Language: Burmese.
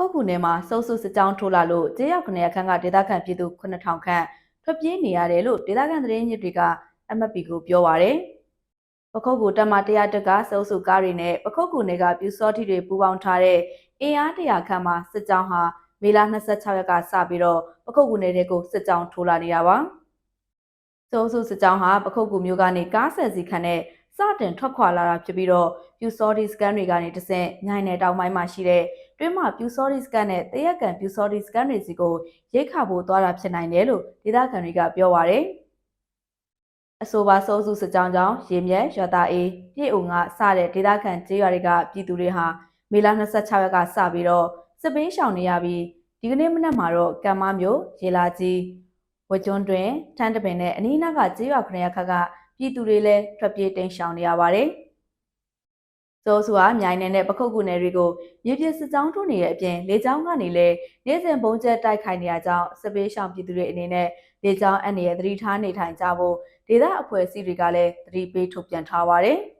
ခုတ်ကူနယ်မှာစုံစုစစ်ကြောင်းထိုးလာလို့ကျေးရောက်ခနေရခန့်ကဒေသခံပြည်သူ9000ခန့်ထွက်ပြေးနေရတယ်လို့ဒေသခံသတင်းညစ်တွေက MFP ကိုပြောပါရယ်ပခုတ်ကူတက်မ100တက်ကစုံစုကားတွေနဲ့ပခုတ်ကူနယ်ကပြူစောတိတွေပူးပေါင်းထားတဲ့အင်အား100ခန့်မှာစစ်ကြောင်းဟာမေလ26ရက်ကစပြီးတော့ပခုတ်ကူနယ်တွေကိုစစ်ကြောင်းထိုးလာနေတာပါစုံစုစစ်ကြောင်းဟာပခုတ်ကူမျိုးကနေကားဆယ်စီခန့်နဲ့စတင်ထွက်ခွာလာတာဖြစ်ပြီးတော့ပြူစောတိစကန်တွေကနေတဆင့်ညိုင်နယ်တောင်ပိုင်းမှာရှိတဲ့ တွင်းမှာပြူစောဒီစကန်နဲ့တရက်ကန်ပြူစောဒီစကန်တွေစီကိုရိတ်ခါဖို့သွားတာဖြစ်နိုင်တယ်လို့ဒေသခံတွေကပြောပါရယ်အဆိုပါစိုးစုစစ်ကြောင်းကြောင့်ရေမြက်ရွာသားအေးပြည်ဦးငါစတဲ့ဒေသခံကျေးရွာတွေကပြည်သူတွေဟာမေလ26ရက်ကစပြီးတော့စစ်ပေးရှောင်နေရပြီးဒီကနေ့မနက်မှာတော့ကံမမျိုးရေလာကြီးဝကျွန်းတွင်ထန်းတပင်နဲ့အနီးနားကကျေးရွာခရရခက်ကပြည်သူတွေလည်းထွက်ပြေးတိမ်းရှောင်နေရပါတယ် စိုးစုဟာမြိုင်နယ်နဲ့ပခုတ်ကူနယ်တွေကိုမြေပြင်စစ်ကြောင်းထိုးနေတဲ့အပြင်လေကြောင်းကနေလည်းနေ့စဉ်ပုံကျဲတိုက်ခိုက်နေရကြောင်းစစ်ပေးရှောင်ပြည်သူတွေအနေနဲ့လေကြောင်းအန်ရသတိထားနေထိုင်ကြဖို့ဒေသအဖွဲ့အစည်းတွေကလည်းသတိပေးထုတ်ပြန်ထားပါတယ်။